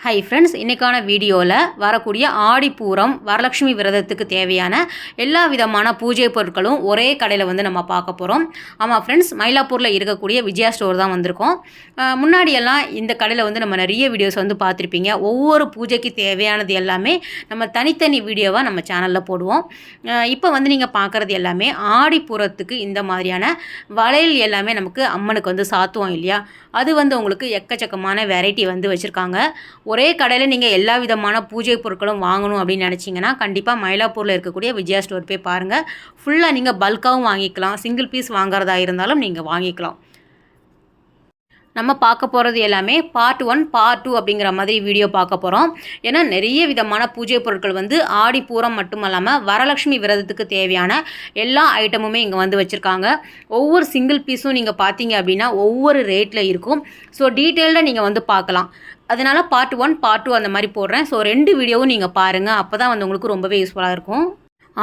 Hi friends இன்றைக்கான வீடியோவில் வரக்கூடிய ஆடிப்பூரம் வரலட்சுமி விரதத்துக்கு தேவையான எல்லா விதமான பூஜை பொருட்களும் ஒரே கடையில் வந்து நம்ம பார்க்க போகிறோம் ஆமாம் ஃப்ரெண்ட்ஸ் மயிலாப்பூரில் இருக்கக்கூடிய விஜயா ஸ்டோர் தான் வந்திருக்கோம். முன்னாடியெல்லாம் இந்த கடையில் வந்து நம்ம நிறைய வீடியோஸ் வந்து பார்த்துருப்பீங்க. ஒவ்வொரு பூஜைக்கு தேவையானது எல்லாமே நம்ம தனித்தனி வீடியோவாக நம்ம சேனலில் போடுவோம். இப்போ வந்து நீங்கள் பார்க்குறது எல்லாமே ஆடிப்பூரத்துக்கு இந்த மாதிரியான வளையல் எல்லாமே நமக்கு அம்மனுக்கு வந்து சாத்துவோம் இல்லையா? அது வந்து உங்களுக்கு எக்கச்சக்கமான வெரைட்டி வந்து வச்சுருக்காங்க. ஒரே கடையில் நீங்கள் எல்லா விதமான பூஜை பொருட்களும் வாங்கணும் அப்படின்னு நினச்சிங்கன்னா கண்டிப்பாக மயிலாப்பூரில் இருக்கக்கூடிய விஜயா ஸ்டோர் போய் பாருங்கள் ஃபுல்லாக நீங்கள் பல்காகவும் வாங்கிக்கலாம் சிங்கிள் பீஸ் வாங்குறதா இருந்தாலும் நீங்கள் வாங்கிக்கலாம். நம்ம பார்க்க போகிறது எல்லாமே பார்ட் ஒன் பார்ட் டூ அப்படிங்கிற மாதிரி வீடியோ பார்க்க போகிறோம் ஏன்னா நிறைய விதமான பூஜை பொருட்கள் வந்து ஆடி பூரம் மட்டும் இல்லாமல் வரலட்சுமி விரதத்துக்கு தேவையான எல்லா ஐட்டமுமே இங்கே வந்து வச்சுருக்காங்க. ஒவ்வொரு சிங்கிள் பீஸும் நீங்கள் பார்த்தீங்க அப்படின்னா ஒவ்வொரு ரேட்டில் இருக்கும். ஸோ டீட்டெயில்டாக நீங்கள் வந்து பார்க்கலாம். அதனால் பார்ட் ஒன் பார்ட் டூ அந்த மாதிரி போடுறேன். ஸோ ரெண்டு வீடியோவும் நீங்கள் பாருங்கள் அப்போ தான் வந்து உங்களுக்கு ரொம்பவே யூஸ்ஃபுல்லாக இருக்கும்.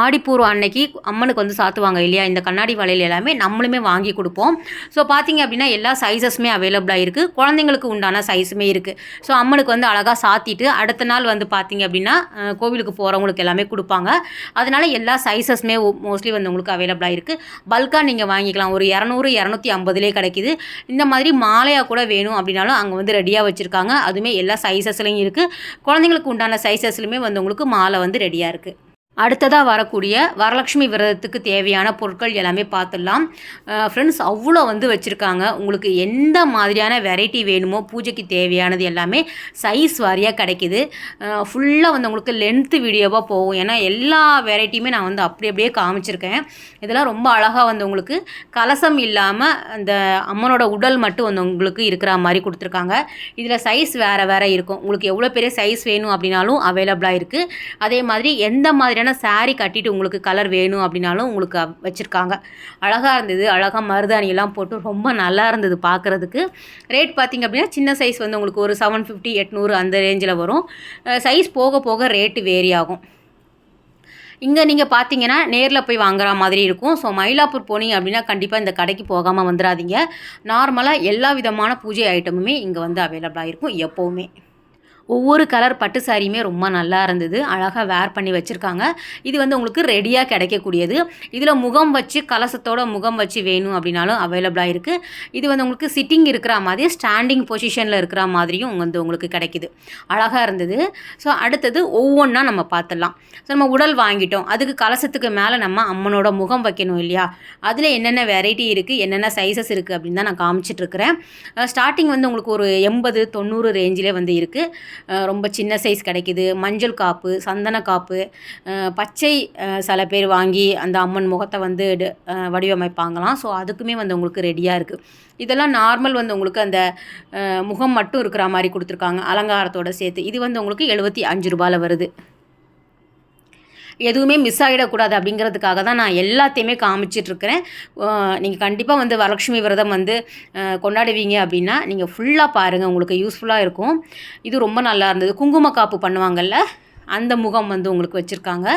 ஆடிப்பூர்வம் அன்னைக்கு அம்மனுக்கு வந்து சாத்துவாங்க இல்லையா? இந்த கண்ணாடி வளையல் எல்லாமே நம்மளுமே வாங்கி கொடுப்போம். ஸோ பார்த்தீங்க அப்படின்னா எல்லா சைஸஸுமே அவைலபிளாக இருக்குது குழந்தைங்களுக்கு உண்டான சைஸுமே இருக்குது ஸோ அம்மனுக்கு வந்து அழகாக சாத்திட்டு அடுத்த நாள் வந்து பார்த்தீங்க அப்படின்னா கோவிலுக்கு போகிறவங்களுக்கு எல்லாமே கொடுப்பாங்க. அதனால் எல்லா சைஸஸுமே மோஸ்ட்லி வந்து உங்களுக்கு அவைலபிளாக இருக்குது பல்காக நீங்கள் வாங்கிக்கலாம். ஒரு இரநூறு இரநூத்தி ஐம்பதுலேயே கிடைக்குது. இந்த மாதிரி மாலையாக கூட வேணும் அப்படின்னாலும் அங்கே வந்து ரெடியாக வச்சுருக்காங்க. அதுவுமே எல்லா சைஸஸ்லையும் இருக்குது குழந்தைங்களுக்கு உண்டான சைஸஸ்லையுமே வந்து உங்களுக்கு மாலை வந்து ரெடியாக இருக்குது அடுத்ததாக வரக்கூடிய வரலட்சுமி விரதத்துக்கு தேவையான பொருட்கள் எல்லாமே பார்த்துடலாம். ஃப்ரெண்ட்ஸ் அவ்வளோ வந்து வச்சுருக்காங்க. உங்களுக்கு எந்த மாதிரியான வெரைட்டி வேணுமோ பூஜைக்கு தேவையானது எல்லாமே சைஸ் வாரியாக கிடைக்கிது. ஃபுல்லாக வந்து உங்களுக்கு லென்த்து வீடியோவாக போகும். ஏன்னா எல்லா வெரைட்டியுமே நான் வந்து அப்படி அப்படியே காமிச்சிருக்கேன். இதெல்லாம் ரொம்ப அழகாக வந்து உங்களுக்கு கலசம் இல்லாமல் அந்த அம்மனோட உடல் மட்டும் வந்து உங்களுக்கு இருக்கிற மாதிரி கொடுத்துருக்காங்க. இதில் சைஸ் வேறு வேறு இருக்கும். உங்களுக்கு எவ்வளோ பெரிய சைஸ் வேணும் அப்படின்னாலும் அவைலபிளாக இருக்குது அதே மாதிரி எந்த மாதிரியான சாரீ கட்டிட்டு உங்களுக்கு கலர் வேணும் அப்படின்னாலும் உங்களுக்கு வச்சுருக்காங்க. அழகாக இருந்தது. அழகாக மருதாணியெல்லாம் போட்டு ரொம்ப நல்லா இருந்தது பார்க்குறதுக்கு ரேட் பார்த்தீங்க அப்படின்னா சின்ன சைஸ் வந்து உங்களுக்கு ஒரு செவன் ஃபிஃப்டி எட்நூறு அந்த ரேஞ்சில் வரும். சைஸ் போக போக ரேட்டு வேரி ஆகும். இங்கே நீங்கள் பார்த்தீங்கன்னா நேரில் போய் வாங்குற மாதிரி இருக்கும். ஸோ மயிலாப்பூர் போனீங்க அப்படின்னா கண்டிப்பாக இந்த கடைக்கு போகாமல் வந்துடாதீங்க நார்மலாக எல்லா விதமான பூஜை ஐட்டமுமே இங்கே வந்து அவைலபிளாக இருக்கும் எப்போவுமே. ஒவ்வொரு கலர் பட்டு சாரியுமே ரொம்ப நல்லா இருந்தது. அழகாக வேர் பண்ணி வச்சுருக்காங்க. இது வந்து உங்களுக்கு ரெடியாக கிடைக்கக்கூடியது. இதில் முகம் வச்சு கலசத்தோட முகம் வச்சு வேணும் அப்படின்னாலும் அவைலபிளாக இருக்குது இது வந்து உங்களுக்கு சிட்டிங் இருக்கிற மாதிரி ஸ்டாண்டிங் பொசிஷனில் இருக்கிற மாதிரியும் வந்து உங்களுக்கு கிடைக்குது. அழகாக இருந்தது. ஸோ அடுத்தது ஒவ்வொன்றா நம்ம பார்த்துடலாம். ஸோ நம்ம உடல் வாங்கிட்டோம். அதுக்கு கலசத்துக்கு மேலே நம்ம அம்மனோட முகம் வைக்கணும் இல்லையா? அதில் என்னென்ன வெரைட்டி இருக்குது என்னென்ன சைஸஸ் இருக்குது அப்படின்னு தான் நான் காமிச்சிட்ருக்கிறேன் ஸ்டார்டிங் வந்து உங்களுக்கு ஒரு எண்பது தொண்ணூறு ரேஞ்சிலே வந்து இருக்குது ரொம்ப சின்ன சைஸ் கிடைக்குது. மஞ்சள் காப்பு சந்தன காப்பு பச்சை சில பேர் வாங்கி அந்த அம்மன் முகத்தை வந்து வடிவமைப்பாங்களாம். ஸோ அதுக்குமே வந்து உங்களுக்கு ரெடியாக இருக்குது இதெல்லாம் நார்மல் வந்து உங்களுக்கு அந்த முகம் மட்டும் இருக்கிற மாதிரி கொடுத்துருக்காங்க. அலங்காரத்தோட சேர்த்து. இது வந்து உங்களுக்கு எழுபத்தி அஞ்சு ரூபாயில் வருது. எதுவுமே மிஸ் ஆகிடக்கூடாது அப்படிங்கிறதுக்காக தான் நான் எல்லாத்தையுமே காமிச்சிட்ருக்கிறேன். நீங்கள் கண்டிப்பாக வந்து வரலட்சுமி விரதம் வந்து கொண்டாடுவீங்க அப்படின்னா நீங்கள் ஃபுல்லாக பாருங்கள் உங்களுக்கு யூஸ்ஃபுல்லாக இருக்கும். இது ரொம்ப நல்லா இருந்தது. குங்கும காப்பு பண்ணுவாங்கள்ல அந்த முகம் வந்து உங்களுக்கு வச்சுருக்காங்க.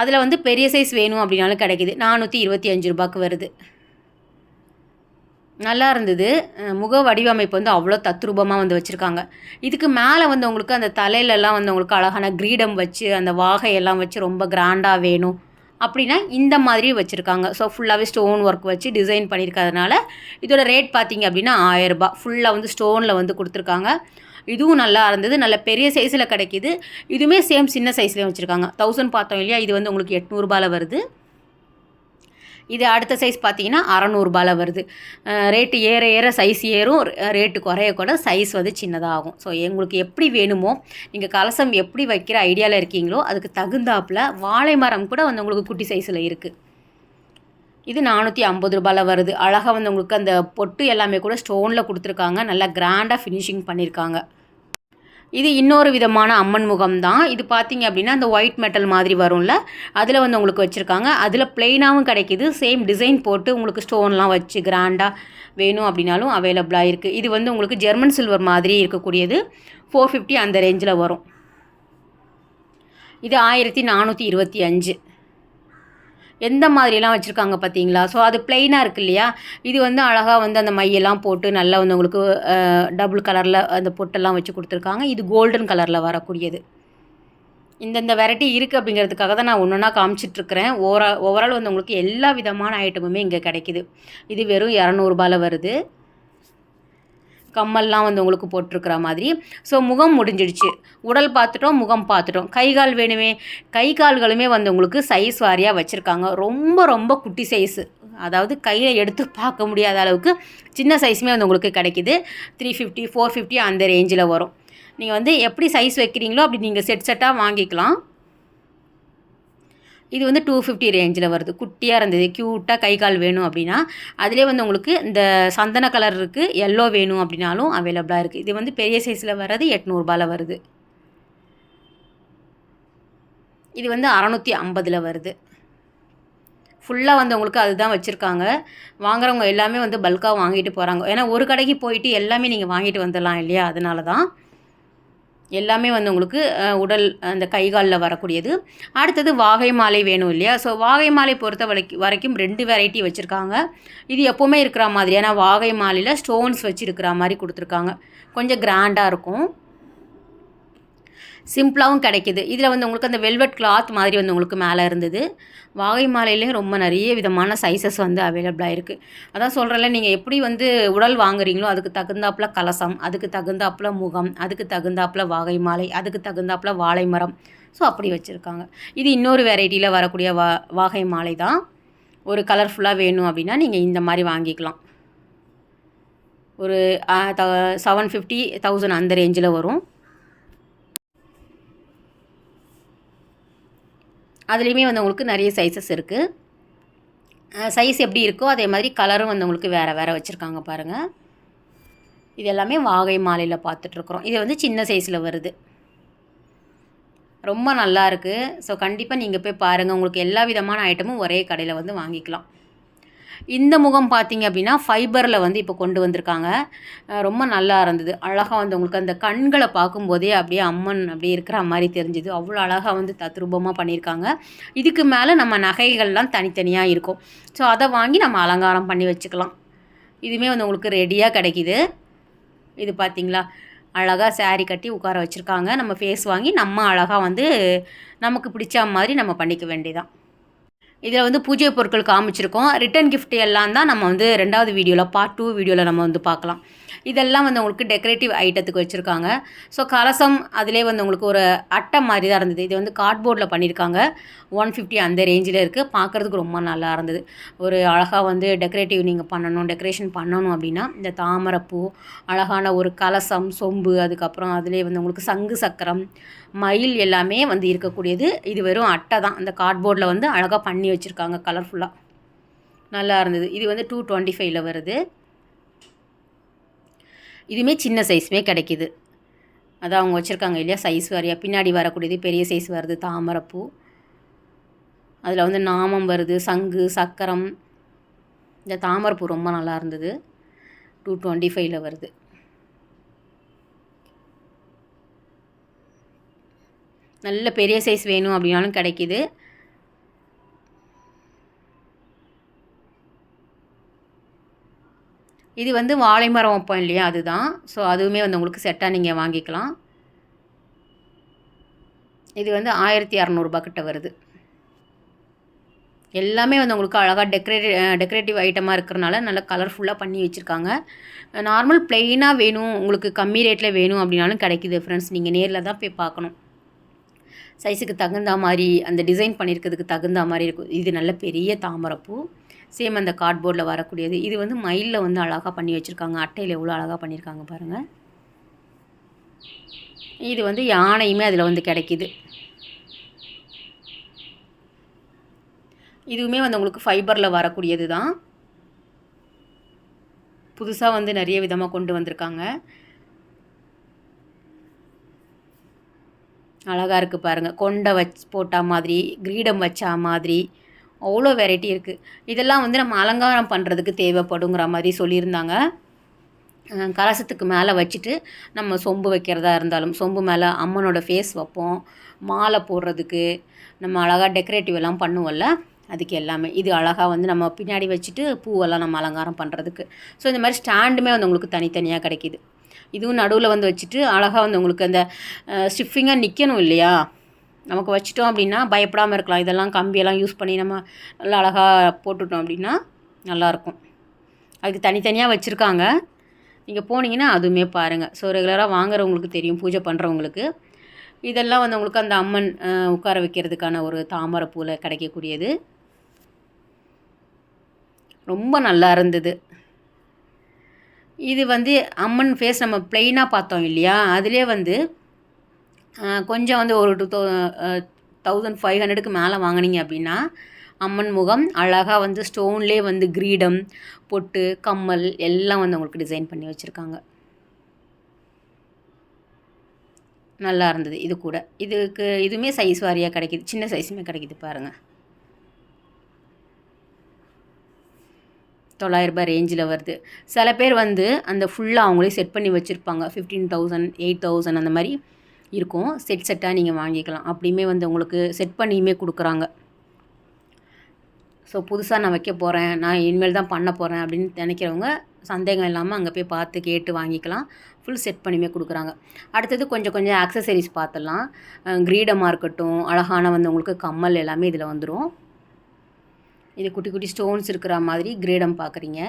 அதில் வந்து பெரிய சைஸ் வேணும் அப்படின்னாலும் கிடைக்குது. நானூற்றி இருபத்தி அஞ்சு ரூபாய்க்கு வருது. நல்லா இருந்தது. முக வடிவமைப்பு வந்து அவ்வளோ தத்ரூபமாக வந்து வச்சுருக்காங்க. இதுக்கு மேலே வந்து உங்களுக்கு அந்த தலையிலலாம் வந்து உங்களுக்கு அழகான கிரீடம் வச்சு அந்த வாகையெல்லாம் வச்சு ரொம்ப கிராண்டாக வேணும் அப்படின்னா இந்த மாதிரி வச்சுருக்காங்க. ஸோ ஃபுல்லாகவே ஸ்டோன் ஒர்க் வச்சு டிசைன் பண்ணியிருக்கிறதுனால இதோட ரேட் பார்த்தீங்க அப்படின்னா ஆயரரூபா ஃபுல்லாக வந்து ஸ்டோனில் வந்து கொடுத்துருக்காங்க. இதுவும் நல்லா இருந்தது. நல்ல பெரிய சைஸில் கிடைக்கிது. இதுவுமே சேம் சின்ன சைஸ்லேயும் வச்சுருக்காங்க. தௌசண்ட் பார்த்தோம் இல்லையா? இது வந்து உங்களுக்கு எட்நூறுபாவில் வருது. இது அடுத்த சைஸ் பார்த்தீங்கன்னா அறநூறுபாவில் வருது. ரேட்டு ஏற ஏற சைஸ் ஏறும். ரேட்டு குறைய கூட சைஸ் வந்து சின்னதாகும். ஸோ எங்களுக்கு எப்படி வேணுமோ நீங்கள் கலசம் எப்படி வைக்கிற ஐடியாவில் இருக்கீங்களோ அதுக்கு தகுந்தாப்பில் வாழை மரம் கூட வந்து உங்களுக்கு குட்டி சைஸில் இருக்குது இது நானூற்றி ஐம்பது ரூபாயில் வருது. அழகாக வந்து உங்களுக்கு அந்த பொட்டு எல்லாமே கூட ஸ்டோனில் கொடுத்துருக்காங்க. நல்லா கிராண்டாக ஃபினிஷிங் பண்ணியிருக்காங்க இது இன்னொரு விதமான அம்மன் முகம் தான் இது பார்த்தீங்க அப்படின்னா அந்த ஒயிட் மெட்டல் மாதிரி வரும்ல அதில் வந்து உங்களுக்கு வச்சுருக்காங்க. அதில் பிளெயினாகவும் கிடைக்கிது. சேம் டிசைன் போட்டு உங்களுக்கு ஸ்டோன்லாம் வச்சு கிராண்டாக வேணும் அப்படின்னாலும் அவைலபிளாக இருக்குது இது வந்து உங்களுக்கு ஜெர்மன் சில்வர் மாதிரி இருக்கக்கூடியது. ஃபோர் ஃபிஃப்டி அந்த ரேஞ்சில் வரும். இது ஆயிரத்தி நானூற்றி இருபத்தி அஞ்சு. எந்த மாதிரிலாம் வச்சுருக்காங்க பார்த்தீங்களா? ஸோ அது பிளெயினாக இருக்கு இல்லையா இது வந்து அழகாக வந்து அந்த மையெல்லாம் போட்டு நல்லா வந்து உங்களுக்கு டபுள் கலரில் அந்த பொட்டெல்லாம் வச்சு கொடுத்துருக்காங்க. இது கோல்டன் கலரில் வரக்கூடியது. இந்தந்த வெரைட்டி இருக்குது அப்படிங்கிறதுக்காக தான் நான் ஒன்று ஒன்றா காமிச்சிட்ருக்கிறேன். ஓவரா ஓவரால் வந்து உங்களுக்கு எல்லா விதமான ஐட்டமுமே இங்கே கிடைக்குது. இது வெறும் இரநூறுபாவில் வருது. கம்மல்லாம் வந்து உங்களுக்கு போட்டிருக்கிற மாதிரி. ஸோ முகம் முடிஞ்சிடுச்சு. உடல் பார்த்துட்டோம் முகம் பார்த்துட்டோம். கை கால் வேணுமே? கை கால்களுமே வந்து உங்களுக்கு சைஸ் வாரியாக வச்சுருக்காங்க. ரொம்ப ரொம்ப குட்டி சைஸு அதாவது கையில் எடுத்து பார்க்க முடியாத அளவுக்கு சின்ன சைஸுமே வந்து உங்களுக்கு கிடைக்கிது. த்ரீ ஃபிஃப்டி ஃபோர் ஃபிஃப்டி அந்த ரேஞ்சில் வரும். நீங்கள் வந்து எப்படி சைஸ் வைக்கிறீங்களோ அப்படி நீங்கள் செட் செட்டாக வாங்கிக்கலாம். இது வந்து டூ ஃபிஃப்டி ரேஞ்சில் வருது. குட்டியாக இருந்தது. க்யூட்டாக கை கால் வேணும் அப்படின்னா அதிலே வந்து உங்களுக்கு இந்த சந்தன கலர் இருக்குது எல்லோ வேணும் அப்படின்னாலும் அவைலபிளாக இருக்குது இது வந்து பெரிய சைஸில் வர்றது எட்நூறுபாவில் வருது. இது வந்து அறநூற்றி ஐம்பதில் வருது. ஃபுல்லாக வந்து உங்களுக்கு அதுதான் வச்சுருக்காங்க. வாங்குறவங்க எல்லாமே வந்து பல்காக வாங்கிட்டு போகிறாங்க ஏன்னா ஒரு கடைக்கு போயிட்டு எல்லாமே நீங்கள் வாங்கிட்டு வந்துடலாம் இல்லையா? அதனால தான் எல்லாமே வந்து உங்களுக்கு உடல் அந்த கை காலில் வரக்கூடியது. அடுத்தது வாகை மாலை வேணும் இல்லையா? ஸோ வாகை மாலை பொறுத்த வரைக்கும் வரைக்கும் ரெண்டு வெரைட்டி வச்சுருக்காங்க. இது எப்போவுமே இருக்கிற மாதிரி ஏன்னா வாகை மாலையில் ஸ்டோன்ஸ் வச்சுருக்கிற மாதிரி கொடுத்துருக்காங்க. கொஞ்சம் கிராண்டாக இருக்கும். சிம்பிளாகவும் கிடைக்கிது. இதில் வந்து உங்களுக்கு அந்த வெல்வெட் கிளாத் மாதிரி வந்து உங்களுக்கு மேலே இருந்தது. வாகை மாலையிலேயும் ரொம்ப நிறைய விதமான சைஸஸ் வந்து அவைலபிளாக இருக்குது அதான் சொல்கிறேன்ல நீங்கள் எப்படி வந்து உடல் வாங்குறீங்களோ அதுக்கு தகுந்தாப்புல கலசம் அதுக்கு தகுந்தாப்புல முகம் அதுக்கு தகுந்தாப்புல வாகை மாலை அதுக்கு தகுந்தாப்புல வாழை மரம். ஸோ அப்படி வச்சுருக்காங்க. இது இன்னொரு வெரைட்டியில் வரக்கூடிய வா வாகை மாலை தான். ஒரு கலர்ஃபுல்லாக வேணும் அப்படின்னா நீங்கள் இந்த மாதிரி வாங்கிக்கலாம். ஒரு செவன் ஃபிஃப்டி தௌசண்ட் அந்த ரேஞ்சில் வரும். அதுலேயுமே வந்து உங்களுக்கு நிறைய சைஸஸ் இருக்குது சைஸ் எப்படி இருக்கோ அதே மாதிரி கலரும் வந்து உங்களுக்கு வேறு வேறு வச்சுருக்காங்க பாருங்கள் இது எல்லாமே வாகை மாலையில் பார்த்துட்ருக்குறோம் இது வந்து சின்ன சைஸில் வருது. ரொம்ப நல்லா இருக்குது ஸோ கண்டிப்பாக நீங்கள் போய் பாருங்கள் உங்களுக்கு எல்லா விதமான ஐட்டமும் ஒரே கடையில் வந்து வாங்கிக்கலாம். இந்த முகம் பார்த்தீங்க அப்படின்னா ஃபைபரில் வந்து இப்போ கொண்டு வந்திருக்காங்க. ரொம்ப நல்லா இருந்தது. அழகாக வந்து உங்களுக்கு அந்த கண்களை பார்க்கும்போதே அப்படியே அம்மன் அப்படியே இருக்கிற மாதிரி தெரிஞ்சுது. அவ்வளோ அழகாக வந்து தத்ரூபமாக பண்ணியிருக்காங்க. இதுக்கு மேலே நம்ம நகைகள்லாம் தனித்தனியாக இருக்கும். ஸோ அதை வாங்கி நம்ம அலங்காரம் பண்ணி வச்சுக்கலாம். இதுவுமே வந்து உங்களுக்கு ரெடியாக கிடைக்கிது. இது பார்த்திங்களா? அழகாக சேரீ கட்டி உட்கார வச்சுருக்காங்க. நம்ம ஃபேஸ் வாங்கி நம்ம அழகாக வந்து நமக்கு பிடிச்ச மாதிரி நம்ம பண்ணிக்க வேண்டியதான் இதில் வந்து பூஜை பொருட்கள் காமிச்சிருக்கோம். ரிட்டன் கிஃப்ட் எல்லாம் தான் நம்ம வந்து ரெண்டாவது வீடியோவில் பார்ட் டூ வீடியோவில் நம்ம வந்து பார்க்கலாம். இதெல்லாம் வந்து உங்களுக்கு டெக்கரேட்டிவ் ஐட்டத்துக்கு வச்சுருக்காங்க. ஸோ கலசம் அதிலே வந்து உங்களுக்கு ஒரு அட்டை மாதிரி தான் இருந்தது. இது வந்து கார்ட்போர்டில் பண்ணியிருக்காங்க. ஒன் ஃபிஃப்டி அந்த ரேஞ்சில் இருக்குது பார்க்குறதுக்கு ரொம்ப நல்லா இருந்தது. ஒரு அழகாக வந்து டெக்கரேட்டிவ் நீங்கள் பண்ணணும் டெக்கரேஷன் பண்ணணும் அப்படின்னா இந்த தாமரைப்பூ அழகான ஒரு கலசம் சொம்பு அதுக்கப்புறம் அதிலே வந்து உங்களுக்கு சங்கு சக்கரம் மயில் எல்லாமே வந்து இருக்கக்கூடியது. இது வெறும் அட்டை தான். அந்த கார்ட்போர்டில் வந்து அழகாக பண்ணி வச்சுருக்காங்க கலர்ஃபுல்லாக நல்லா இருந்தது. இது வந்து டூ டுவெண்ட்டி ஃபைவ்ல வருது. இதுவுமே சின்ன சைஸுமே கிடைக்கிது. அதான் அவங்க வச்சுருக்காங்க இல்லையா? சைஸ் வரையா. பின்னாடி வரக்கூடியது பெரிய சைஸ் வருது. தாமரைப்பூ. அதில் வந்து நாமம் வருது. சங்கு சக்கரம். இந்த தாமரைப்பூ ரொம்ப நல்லா இருந்தது. டூ டுவெண்ட்டி ஃபைவ்ல வருது. நல்ல பெரிய சைஸ் வேணும் அப்படின்னாலும் கிடைக்கிது. இது வந்து வாழை மரம் வைப்போம் இல்லையா? அதுதான். ஸோ அதுவுமே வந்து உங்களுக்கு செட்டாக நீங்கள் வாங்கிக்கலாம். இது வந்து ஆயிரத்தி இரநூறுபா கிட்ட வருது. எல்லாமே வந்து உங்களுக்கு அழகாக டெக்கரேட்டிவ் டெக்கரேட்டிவ் ஐட்டமாக இருக்கிறனால நல்லா கலர்ஃபுல்லாக பண்ணி வச்சுருக்காங்க. நார்மல் ப்ளெயினாக வேணும். உங்களுக்கு கம்மி ரேட்டில் வேணும் அப்படின்னாலும் கிடைக்கிது ஃப்ரெண்ட்ஸ் நீங்கள் நேரில் தான் போய் பார்க்கணும். சைஸுக்கு தகுந்த மாதிரி அந்த டிசைன் பண்ணியிருக்கிறதுக்கு தகுந்த மாதிரி இருக்கும். இது நல்ல பெரிய தாமரைப்பூ சேம் அந்த கார்ட்போர்டில் வரக்கூடியது. இது வந்து மயிலில் வந்து அழகாக பண்ணி வச்சுருக்காங்க. அட்டையில் எவ்வளோ அழகாக பண்ணியிருக்காங்க பாருங்கள் இது வந்து யானையுமே அதில் வந்து கிடைக்கிது. இதுவுமே வந்து உங்களுக்கு ஃபைபரில் வரக்கூடியது தான். புதுசாக வந்து நிறைய விதமாக கொண்டு வந்திருக்காங்க. அழகாக இருக்குது பாருங்கள் கொண்டை வச் போட்டால் மாதிரி கிரீடம் வச்சா மாதிரி. அவ்வளோ வெரைட்டி இருக்குது இதெல்லாம் வந்து நம்ம அலங்காரம் பண்ணுறதுக்கு தேவைப்படுங்கிற மாதிரி சொல்லியிருந்தாங்க. கலசத்துக்கு மேலே வச்சுட்டு நம்ம சொம்பு வைக்கிறதா இருந்தாலும் சொம்பு மேலே அம்மனோட ஃபேஸ் வைப்போம். மாலை போடுறதுக்கு நம்ம அழகாக டெக்கரேட்டிவ் எல்லாம் பண்ணுவோம்ல அதுக்கு எல்லாமே. இது அழகாக வந்து நம்ம பின்னாடி வச்சுட்டு பூவெல்லாம் நம்ம அலங்காரம் பண்ணுறதுக்கு ஸோ இந்த மாதிரி ஸ்டாண்டுமே வந்து உங்களுக்கு தனித்தனியாக கிடைக்கிது. இதுவும் நடுவில் வந்து வச்சுட்டு அழகாக வந்து உங்களுக்கு அந்த ஸ்டிஃபிங்காக நிற்கணும் இல்லையா? நமக்கு வச்சிட்டோம் அப்படின்னா பயப்படாமல் இருக்கலாம். இதெல்லாம் கம்பியெல்லாம் யூஸ் பண்ணி நம்ம நல்லா அழகாக போட்டுட்டோம் அப்படின்னா நல்லாயிருக்கும் அதுக்கு தனித்தனியாக வச்சுருக்காங்க. நீங்கள் போனீங்கன்னா அதுவுமே பாருங்கள் ஸோ ரெகுலராக வாங்குறவங்களுக்கு தெரியும் பூஜை பண்ணுறவங்களுக்கு இதெல்லாம் வந்து உங்களுக்கு அந்த அம்மன் உட்கார வைக்கிறதுக்கான ஒரு தாமரை பூவில் கிடைக்கக்கூடியது. ரொம்ப நல்லா இருந்தது. இது வந்து அம்மன் ஃபேஸ் நம்ம பிளெயினாக பார்த்தோம் இல்லையா? அதிலே வந்து கொஞ்சம் வந்து ஒரு டூ தௌ தௌசண்ட் ஃபைவ் ஹண்ட்ரடுக்கு மேலே வாங்குனீங்க அப்படின்னா அம்மன் முகம் அழகாக வந்து ஸ்டோன்லேயே வந்து கிரீடம் பொட்டு கம்மல் எல்லாம் வந்து உங்களுக்கு டிசைன் பண்ணி வச்சுருக்காங்க. நல்லா இருந்தது இது கூட. இதுக்கு இதுவுமே சைஸ் வாரியாக கிடைக்கிது. சின்ன சைஸுமே கிடைக்கிது பாருங்கள் தொள்ளாயிரரூபா ரேஞ்சில் வருது. சில பேர் வந்து அந்த ஃபுல்லாக அவங்களே செட் பண்ணி வச்சுருப்பாங்க. ஃபிஃப்டீன் தௌசண்ட் எயிட் தௌசண்ட் அந்த மாதிரி. இருக்கும். செட் செட்டாக நீங்கள் வாங்கிக்கலாம். அப்படியுமே வந்து உங்களுக்கு செட் பண்ணியுமே கொடுக்குறாங்க. ஸோ புதுசாக நான் வைக்க போகிறேன் நான் இனிமேல் தான் பண்ண போகிறேன் அப்படின்னு நினைக்கிறவங்க சந்தேகம் இல்லாமல் அங்கே போய் பார்த்து கேட்டு வாங்கிக்கலாம். ஃபுல் செட் பண்ணியுமே கொடுக்குறாங்க. அடுத்தது கொஞ்சம் கொஞ்சம் ஆக்சசரிஸ் பார்த்துடலாம். கிரீடமாக இருக்கட்டும் அழகான வந்து உங்களுக்கு கம்மல் எல்லாமே இதில் வந்துடும் இது குட்டி குட்டி ஸ்டோன்ஸ் இருக்கிற மாதிரி கிரீடம் பார்க்குறீங்க.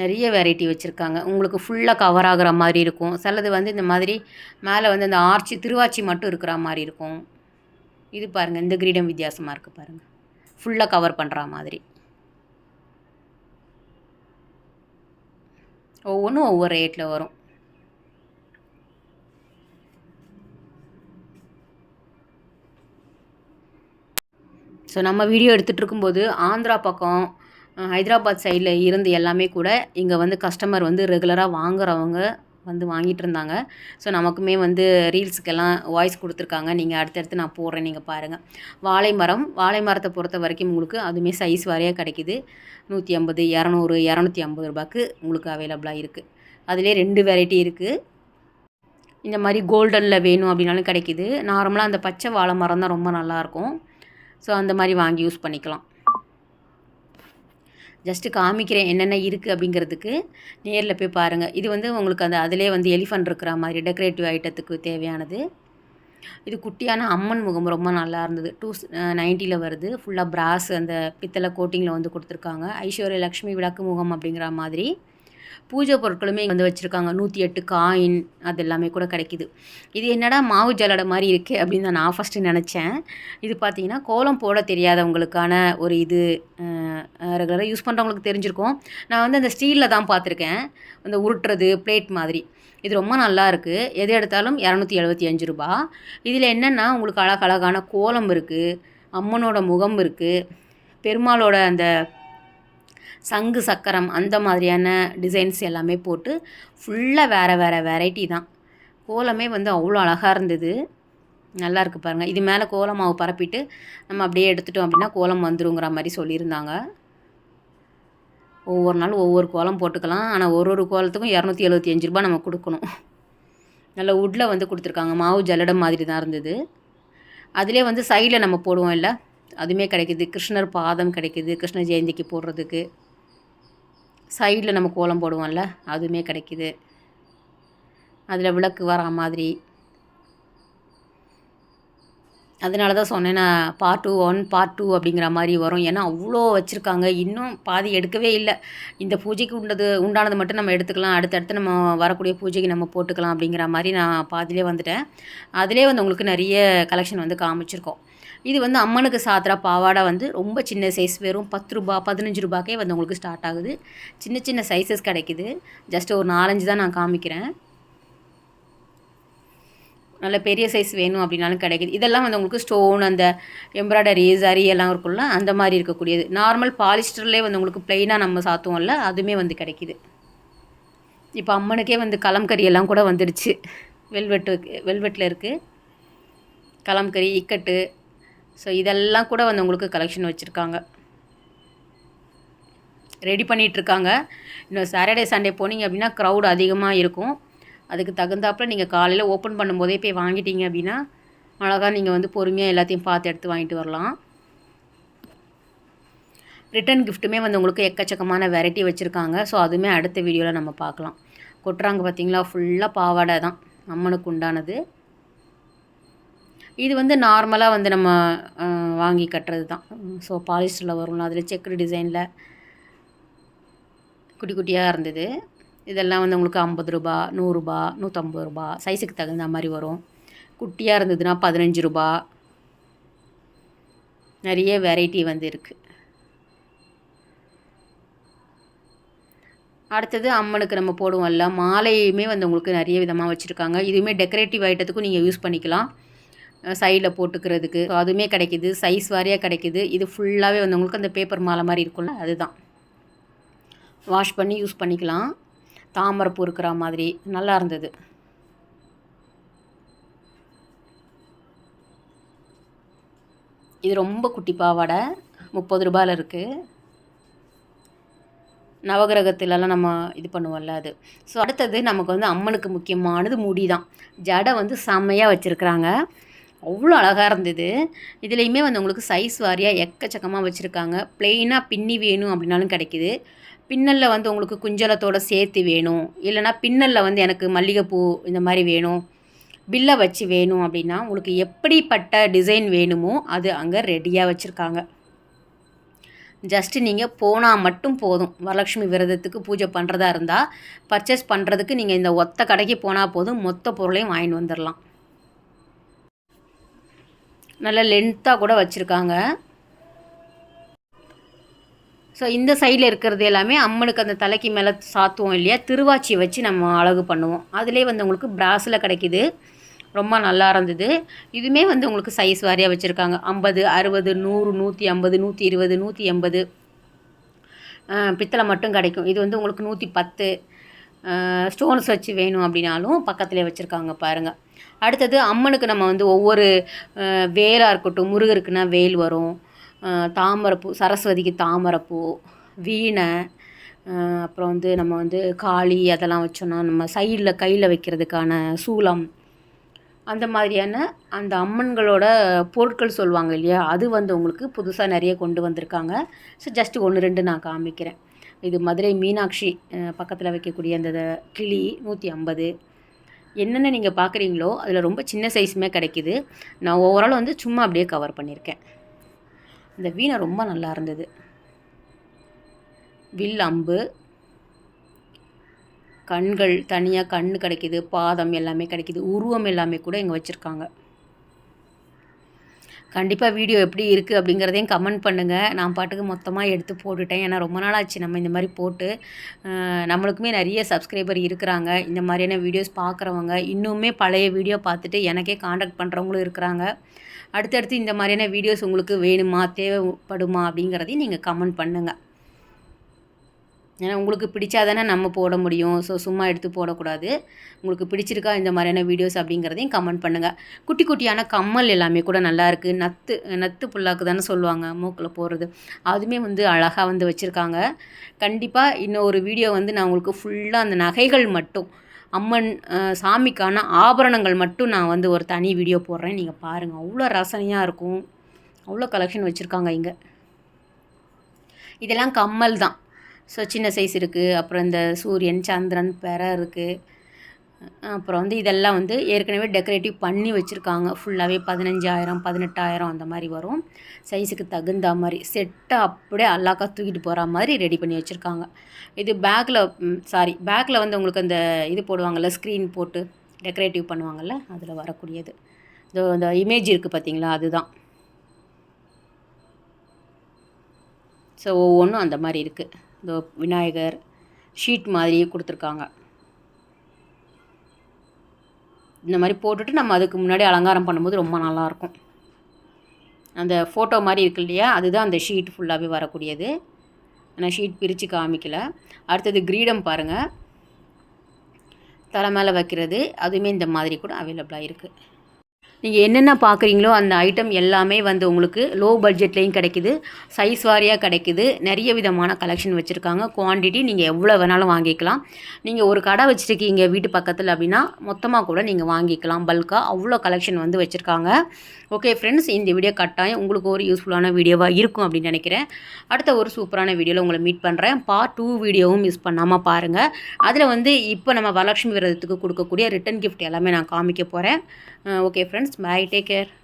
நிறைய வெரைட்டி வச்சுருக்காங்க. உங்களுக்கு ஃபுல்லாக கவர் ஆகுற மாதிரி இருக்கும். சிலது வந்து இந்த மாதிரி மேலே வந்து இந்த ஆர்ச்சி திருவாச்சி மட்டும் இருக்கிற மாதிரி இருக்கும். இது பாருங்கள் இந்த கிரீடம் வித்தியாசமாக இருக்குது பாருங்கள் ஃபுல்லாக கவர் பண்ணுற மாதிரி. ஒவ்வொன்றும் ஒவ்வொரு ரேட்டில் வரும். ஸோ நம்ம வீடியோ எடுத்துகிட்டு இருக்கும்போது ஆந்திரா பக்கம் ஹைதராபாத் சைடில் இருந்து எல்லாமே கூட இங்கே வந்து கஸ்டமர் வந்து ரெகுலராக வாங்குறவங்க வந்து வாங்கிட்டு இருந்தாங்க. ஸோ நமக்குமே வந்து ரீல்ஸுக்கெல்லாம் வாய்ஸ் கொடுத்துருக்காங்க. நீங்கள் அடுத்தடுத்து நான் போடுறேன். நீங்கள் பாருங்கள் வாழை மரம் வாழை மரத்தை பொறுத்த வரைக்கும் உங்களுக்கு அதுவுமே சைஸ் வாரியாக கிடைக்கிது. நூற்றி ஐம்பது இரநூறு இரநூத்தி ஐம்பது ரூபாய்க்கு உங்களுக்கு அவைலபிளாக இருக்குது அதிலே ரெண்டு வெரைட்டி இருக்குது இந்த மாதிரி கோல்டனில் வேணும் அப்படின்னாலும் கிடைக்கிது. நார்மலாக அந்த பச்சை வாழை மரம் தான் ரொம்ப நல்லாயிருக்கும் ஸோ அந்த மாதிரி வாங்கி யூஸ் பண்ணிக்கலாம். ஜஸ்ட்டு காமிக்கிறேன் என்னென்ன இருக்குது அப்படிங்கிறதுக்கு நேரில் போய் பாருங்கள் இது வந்து உங்களுக்கு அந்த அதிலே வந்து எலிஃபண்ட் இருக்கிற மாதிரி டெக்கரேட்டிவ் ஐட்டத்துக்கு தேவையானது. இது குட்டியான அம்மன் முகம் ரொம்ப நல்லா இருந்தது. டூ நைன்ட்டியில் uh, வருது. ஃபுல்லாக பிராஸ் அந்த பித்தளை கோட்டிங்கில் வந்து கொடுத்துருக்காங்க. ஐஸ்வர்ய லக்ஷ்மி விளக்கு முகம் அப்படிங்கிற மாதிரி. பூஜை பொருட்களுமே வந்து வச்சுருக்காங்க. நூற்றி எட்டு காயின் அது எல்லாமே கூட கிடைக்கிது. இது என்னடா மாவு ஜல்லடை மாதிரி இருக்குது அப்படின்னு தான் நான் ஃபஸ்ட்டு நினச்சேன். இது பார்த்தீங்கன்னா கோலம் போட தெரியாதவங்களுக்கான ஒரு இது ரெகுலராக யூஸ் பண்ணுறவங்களுக்கு தெரிஞ்சிருக்கும். நான் வந்து அந்த ஸ்டீலில் தான் பார்த்துருக்கேன் அந்த உருட்டுறது பிளேட் மாதிரி. இது ரொம்ப நல்லா இருக்குது எது எடுத்தாலும் இரநூத்தி எழுபத்தி அஞ்சு ரூபா. இதில் என்னென்னா உங்களுக்கு அழகழகான கோலம் இருக்குது அம்மனோட முகம் இருக்குது பெருமாளோட அந்த சங்கு சக்கரம் அந்த மாதிரியான டிசைன்ஸ் எல்லாமே போட்டு ஃபுல்லாக வேறு வேறு வெரைட்டி தான். கோலமே வந்து அவ்வளோ அழகாக இருந்தது. நல்லாயிருக்கு பாருங்கள் இது மேலே கோலம் மாவு பரப்பிட்டு நம்ம அப்படியே எடுத்துட்டோம் அப்படின்னா கோலம் வந்துருங்கிற மாதிரி சொல்லியிருந்தாங்க. ஒவ்வொரு நாளும் ஒவ்வொரு கோலம் போட்டுக்கலாம். ஆனால் ஒரு ஒரு கோலத்துக்கும் இரநூத்தி எழுபத்தி அஞ்சு ரூபாய் நம்ம கொடுக்கணும். நல்ல உட்டில் வந்து கொடுத்துருக்காங்க. மாவு ஜல்லடம் மாதிரி தான் இருந்தது. அதிலே வந்து சைடில் நம்ம போடுவோம் இல்லை? அதுவுமே கிடைக்குது. கிருஷ்ணர் பாதம் கிடைக்குது. கிருஷ்ண ஜெயந்திக்கு போடுறதுக்கு. சைடில் நம்ம கோலம் போடுவோம்ல அதுவுமே கிடைக்குது. அதில் விளக்கு வரா மாதிரி. அதனால தான் சொன்னேன் நான் part two one part two அப்படிங்கிற மாதிரி வரும். ஏன்னா அவ்வளோ வச்சுருக்காங்க. இன்னும் பாதி எடுக்கவே இல்லை. இந்த பூஜைக்கு உண்டது உண்டானது மட்டும் நம்ம எடுத்துக்கலாம். அடுத்தடுத்து நம்ம வரக்கூடிய பூஜைக்கு நம்ம போட்டுக்கலாம் அப்படிங்கிற மாதிரி நான் பாதியிலே வந்துட்டேன். அதிலே வந்து உங்களுக்கு நிறைய கலெக்ஷன் வந்து காமிச்சிருக்கோம். இது வந்து அம்மனுக்கு சாத்துற பாவாடை வந்து ரொம்ப சின்ன சைஸ் வெறும் பத்து ரூபா பதினஞ்சு ரூபாய்க்கே வந்து உங்களுக்கு ஸ்டார்ட் ஆகுது. சின்ன சின்ன சைஸஸ் கிடைக்குது. ஜஸ்ட் ஒரு நாலஞ்சு தான் நான் காமிக்கிறேன். நல்ல பெரிய சைஸ் வேணும் அப்படின்னாலும் கிடைக்குது. இதெல்லாம் வந்து உங்களுக்கு ஸ்டோன் அந்த எம்ப்ராய்டரி சரி எல்லாம் இருக்கும்ல அந்த மாதிரி இருக்கக்கூடியது. நார்மல் பாலிஸ்டர்லேயே வந்து உங்களுக்கு ப்ளெயினாக நம்ம சாத்துவோம்ல அதுவுமே வந்து கிடைக்குது. இப்போ அம்மனுக்கே வந்து கலம்கறி எல்லாம் கூட வந்துடுச்சு. வெல்வெட்டு வெல்வெட்டில் இருக்குது கலம்கறி இக்கட்டு ஸோ இதெல்லாம் கூட வந்து உங்களுக்கு கலெக்ஷன் வச்சுருக்காங்க. ரெடி பண்ணிகிட்ருக்காங்க இன்னும் சாட்டர்டே சண்டே போனீங்க அப்படின்னா க்ரௌட் அதிகமாக இருக்கும். அதுக்கு தகுந்தாப்பில் நீங்கள் காலையில் ஓப்பன் பண்ணும்போதே போய் வாங்கிட்டீங்க அப்படின்னா அழகாக நீங்கள் வந்து பொறுமையாக எல்லாத்தையும் பார்த்து எடுத்து வாங்கிட்டு வரலாம். ரிட்டன் கிஃப்ட்டுமே வந்து உங்களுக்கு எக்கச்சக்கமான வெரைட்டி வச்சுருக்காங்க. ஸோ அதுவுமே அடுத்த வீடியோவில் நம்ம பார்க்கலாம். கொட்டுறாங்க பார்த்தீங்களா ஃபுல்லாக பாவாடை தான். அம்மனுக்கு உண்டானது. இது வந்து நார்மலாக வந்து நம்ம வாங்கி கட்டுறது தான் ஸோ பாலிஸ்டரில் வரும்ல அதில் செக்குடு டிசைனில் குட்டி குட்டியாக இருந்தது. இதெல்லாம் வந்து உங்களுக்கு ஐம்பது ரூபா நூறுரூபா நூற்றம்பது ரூபா சைஸுக்கு தகுந்த மாதிரி வரும். குட்டியாக இருந்ததுன்னா பதினஞ்சு ரூபா. நிறைய வெரைட்டி வந்து இருக்குது அடுத்தது அம்மனுக்கு நம்ம போடுவோம்ல மாலையுமே வந்து உங்களுக்கு நிறைய விதமாக வச்சுருக்காங்க. இதுவுமே டெக்கரேட்டிவ் ஐட்டத்துக்கும் நீங்கள் யூஸ் பண்ணிக்கலாம். சைடில் போட்டுக்கிறதுக்கு. ஸோ அதுவுமே கிடைக்கிது. சைஸ் வாரியாக கிடைக்கிது. இது ஃபுல்லாகவே வந்து உங்களுக்கு அந்த பேப்பர் மாலை மாதிரி இருக்கும்ல அதுதான். வாஷ் பண்ணி யூஸ் பண்ணிக்கலாம். தாமரைப்பூ இருக்கிற மாதிரி. நல்லா இருந்தது. இது ரொம்ப குட்டி பாவாடை. முப்பது ரூபாயில் இருக்குது நவகிரகத்திலலாம் நம்ம இது பண்ணுவோம்ல அது. ஸோ அடுத்தது நமக்கு வந்து அம்மனுக்கு முக்கியமானது முடி தான். ஜடை வந்து செம்மையாக வச்சுருக்குறாங்க. அவ்வளோ அழகாக இருந்தது. இதுலேயுமே வந்து உங்களுக்கு சைஸ் வாரியாக எக்கச்சக்கமாக வச்சுருக்காங்க. ப்ளெயினாக பின்னி வேணும் அப்படின்னாலும் கிடைக்குது. பின்னலில் வந்து உங்களுக்கு குஞ்சலத்தோட சேர்த்து வேணும். இல்லைனா பின்னலில் வந்து எனக்கு மல்லிகைப்பூ இந்த மாதிரி வேணும். பில்லை வச்சு வேணும் அப்படின்னா உங்களுக்கு எப்படிப்பட்ட டிசைன் வேணுமோ அது அங்கே ரெடியாக வச்சுருக்காங்க. ஜஸ்ட்டு நீங்கள் போனால் மட்டும் போதும். வரலட்சுமி விரதத்துக்கு பூஜை பண்ணுறதா இருந்தால் பர்ச்சேஸ் பண்ணுறதுக்கு நீங்கள் இந்த ஒத்த கடைக்கு போனால் போதும். மொத்த பொருளையும் வாங்கிட்டு வந்துடலாம் நல்ல லென்த்தாக கூட வச்சுருக்காங்க. ஸோ இந்த சைடில் இருக்கிறது எல்லாமே அம்மனுக்கு அந்த தலைக்கு மேலே சாத்துவோம் இல்லையா? திருவாச்சி வச்சு நம்ம அழகு பண்ணுவோம். அதிலே வந்து உங்களுக்கு பிராஸில் கிடைக்கிது. ரொம்ப நல்லா இருந்தது. இதுவுமே வந்து உங்களுக்கு சைஸ் வாரியாக வச்சுருக்காங்க. ஐம்பது அறுபது நூறு நூற்றி ஐம்பது நூற்றி இருபது நூற்றி எண்பது. பித்தளை மட்டும் கிடைக்கும். இது வந்து உங்களுக்கு நூற்றி பத்து. ஸ்டோன்ஸ் வச்சு வேணும் அப்படின்னாலும் பக்கத்துலேயே வச்சுருக்காங்க பாருங்கள் அடுத்தது அம்மனுக்கு நம்ம வந்து ஒவ்வொரு வேலாக இருக்கட்டும் முருகருக்குன்னா வேல் வரும். தாமரைப்பூ சரஸ்வதிக்கு தாமரைப்பூ வீணை அப்புறம் வந்து நம்ம வந்து காளி அதெல்லாம் வச்சோன்னா நம்ம சைடில் கையில் வைக்கிறதுக்கான சூலம் அந்த மாதிரியான அந்த அம்மன்களோட பொருட்கள் சொல்லுவாங்க இல்லையா? அது வந்து உங்களுக்கு புதுசாக நிறைய கொண்டு வந்திருக்காங்க. ஸோ ஜஸ்ட்டு ஒன்று ரெண்டு நான் காமிக்கிறேன். இது மதுரை மீனாட்சி பக்கத்தில் வைக்கக்கூடிய அந்த கிளி நூற்றி ஐம்பது. என்னென்ன நீங்கள் பார்க்குறீங்களோ அதில் ரொம்ப சின்ன சைஸுமே கிடைக்கிது. நான் ஓவரால் வந்து சும்மா அப்படியே கவர் பண்ணியிருக்கேன். இந்த வீணை ரொம்ப நல்லா இருந்தது. வில் அம்பு கண்கள் தனியாக கண் கிடைக்கிது பாதம் எல்லாமே கிடைக்கிது உருவம் எல்லாமே கூட இங்கே வச்சுருக்காங்க. கண்டிப்பாக வீடியோ எப்படி இருக்குது அப்படிங்கிறதையும் கமெண்ட் பண்ணுங்கள் நான் பாட்டுக்கு மொத்தமாக எடுத்து போட்டுட்டேன். ஏன்னா ரொம்ப நாள் ஆச்சு நம்ம இந்த மாதிரி போட்டு. நம்மளுக்குமே நிறைய சப்ஸ்கிரைபர் இருக்கிறாங்க. இந்த மாதிரியான வீடியோஸ் பார்க்குறவங்க இன்னுமே பழைய வீடியோ பார்த்துட்டு எனக்கே காண்டாக்ட் பண்ணுறவங்களும் இருக்கிறாங்க. அடுத்தடுத்து இந்த மாதிரியான வீடியோஸ் உங்களுக்கு வேணுமா தேவைப்படுமா அப்படிங்கிறதையும் நீங்கள் கமெண்ட் பண்ணுங்கள் ஏன்னா உங்களுக்கு பிடிச்சா தானே நம்ம போட முடியும். ஸோ சும்மா எடுத்து போடக்கூடாது. உங்களுக்கு பிடிச்சிருக்கா இந்த மாதிரியான வீடியோஸ் அப்படிங்கிறதையும் கமெண்ட் பண்ணுங்கள் குட்டி குட்டியான கம்மல் எல்லாமே கூட நல்லாயிருக்கு நத்து நத்து புல்லாக்கு தானே சொல்லுவாங்க மூக்கில் போடுறது. அதுவுமே வந்து அழகாக வந்து வச்சுருக்காங்க. கண்டிப்பாக இன்னும் ஒரு வீடியோ வந்து நான் உங்களுக்கு ஃபுல்லாக அந்த நகைகள் மட்டும் அம்மன் சாமிக்கான ஆபரணங்கள் மட்டும் நான் வந்து ஒரு தனி வீடியோ போடுறேன். நீங்கள் பாருங்கள் அவ்வளோ ரசனையாக இருக்கும். அவ்வளோ கலெக்ஷன் வச்சுருக்காங்க இங்கே. இதெல்லாம் கம்மல் தான். ஸோ சின்ன சைஸ் இருக்குது அப்புறம் இந்த சூரியன் சந்திரன் பெற இருக்குது அப்புறம் வந்து இதெல்லாம் வந்து ஏற்கனவே டெக்கரேட்டிவ் பண்ணி வச்சுருக்காங்க. ஃபுல்லாகவே பதினஞ்சாயிரம் பதினெட்டாயிரம் அந்த மாதிரி வரும். சைஸுக்கு தகுந்த மாதிரி செட்டை அப்படியே அல்லாக்கா தூக்கிட்டு போகிற மாதிரி ரெடி பண்ணி வச்சுருக்காங்க. இது பேக்கில் சாரி பேக்கில் வந்து உங்களுக்கு அந்த இது போடுவாங்கள்ல ஸ்க்ரீன் போட்டு டெக்கரேட்டிவ் பண்ணுவாங்கள்ல அதில் வரக்கூடியது. இதோ அந்த இமேஜ் இருக்குது பார்த்தீங்களா அதுதான். ஸோ ஒவ்வொன்றும் அந்த மாதிரி இருக்குது இந்த விநாயகர் ஷீட் மாதிரியே கொடுத்துருக்காங்க. இந்த மாதிரி போட்டுட்டு நம்ம அதுக்கு முன்னாடி அலங்காரம் பண்ணும்போது ரொம்ப நல்லாயிருக்கும். அந்த ஃபோட்டோ மாதிரி இருக்கு இல்லையா அதுதான் அந்த ஷீட் ஃபுல்லாகவே வரக்கூடியது. ஆனால் ஷீட் பிரித்து காமிக்கல. அடுத்தது கிரீடம் பாருங்கள் தலை மேலே வைக்கிறது அதுவுமே இந்த மாதிரி கூட அவைலபிளாக இருக்குது நீங்கள் என்னென்ன பார்க்குறீங்களோ அந்த ஐட்டம் எல்லாமே வந்து உங்களுக்கு லோ பட்ஜெட்லேயும் கிடைக்குது. சைஸ் வாரியாக கிடைக்குது. நிறைய விதமான கலெக்ஷன் வச்சுருக்காங்க. குவான்டிட்டி நீங்கள் எவ்வளோ வேணாலும் வாங்கிக்கலாம். நீங்கள் ஒரு கடை வச்சுருக்கீங்க வீட்டு பக்கத்தில் அப்படின்னா மொத்தமாக கூட நீங்கள் வாங்கிக்கலாம். பல்காக அவ்வளோ கலெக்ஷன் வந்து வச்சுருக்காங்க. ஓகே ஃப்ரெண்ட்ஸ் இந்த வீடியோ கட்டாயம் உங்களுக்கு ஒரு யூஸ்ஃபுல்லான வீடியோவாக இருக்கும் அப்படின்னு நினைக்கிறேன். அடுத்த ஒரு சூப்பரான வீடியோவில் உங்களை மீட் பண்ணுறேன் பார்ட் டூ வீடியோவும் மிஸ் பண்ணாமல் பாருங்கள் அதில் வந்து இப்போ நம்ம வரலட்சுமி விரதத்துக்கு கொடுக்கக்கூடிய ரிட்டன் கிஃப்ட் எல்லாமே நான் காமிக்க போகிறேன் okay friends friends. Bye. Take care.